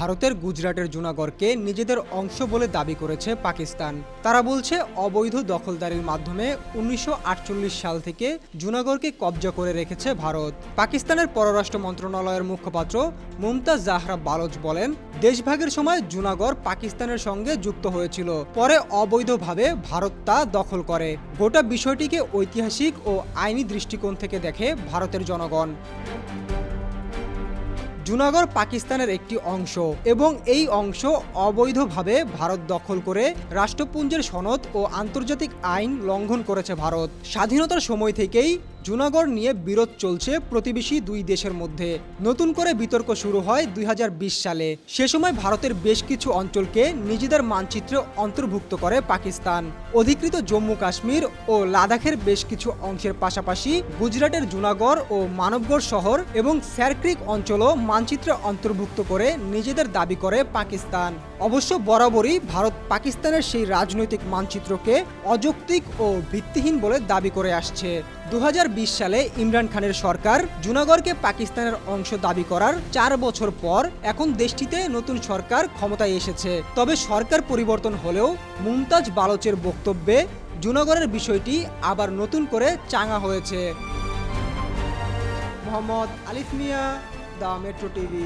ভারতের গুজরাটের জুনাগড়কে নিজেদের অংশ বলে দাবি করেছে পাকিস্তান। তারা বলছে, অবৈধ দখলদারির মাধ্যমে উনিশশো আটচল্লিশ সাল থেকে জুনাগড়কে কবজা করে রেখেছে ভারত। পাকিস্তানের পররাষ্ট্র মন্ত্রণালয়ের মুখপাত্র মুমতাজ জাহরা বালোচ বলেন, দেশভাগের সময় জুনাগড় পাকিস্তানের সঙ্গে যুক্ত হয়েছিল। পরে অবৈধভাবে ভারত তা দখল করে। গোটা বিষয়টিকে ঐতিহাসিক ও আইনি দৃষ্টিকোণ থেকে দেখে ভারতের জনগণ। জুনাগড় পাকিস্তানের একটি অংশ এবং এই অংশ অবৈধভাবে ভারত দখল করে রাষ্ট্রপুঞ্জের সনদ ও আন্তর্জাতিক আইন লঙ্ঘন করেছে ভারত। স্বাধীনতার সময় থেকেই জুনাগড় নিয়ে বিরোধ চলছে প্রতিবেশী দুই দেশের মধ্যে। নতুন করে বিতর্ক শুরু হয় দুই হাজার বিশ সালে। সে সময় ভারতের বেশ কিছু অঞ্চলকে নিজেদের মানচিত্রে অন্তর্ভুক্ত করে পাকিস্তান। অধিকৃত জম্মু কাশ্মীর ও লাদাখের বেশ কিছু অংশের পাশাপাশি গুজরাটের জুনাগড় ও মানবগড় শহর এবং স্যারক্রিক অঞ্চলও মানচিত্রে অন্তর্ভুক্ত করে নিজেদের দাবি করে পাকিস্তান। অবশ্য বরাবরই ভারত পাকিস্তানের সেই রাজনৈতিক মানচিত্রকে অযৌক্তিক ও ভিত্তিহীন বলে দাবি করে আসছে। দু হাজার সালে ইমরান খানের সরকার জুনাগড়কে পাকিস্তানের অংশ দাবি করার চার বছর পর এখন দেশটিতে নতুন সরকার ক্ষমতায় এসেছে। তবে সরকার পরিবর্তন হলেও মুমতাজ বালোচের বক্তব্যে জুনাগড়ের বিষয়টি আবার নতুন করে চাঙা হয়েছে। মোহাম্মদ আলিফ মিয়া, দ্য মেট্রো টিভি।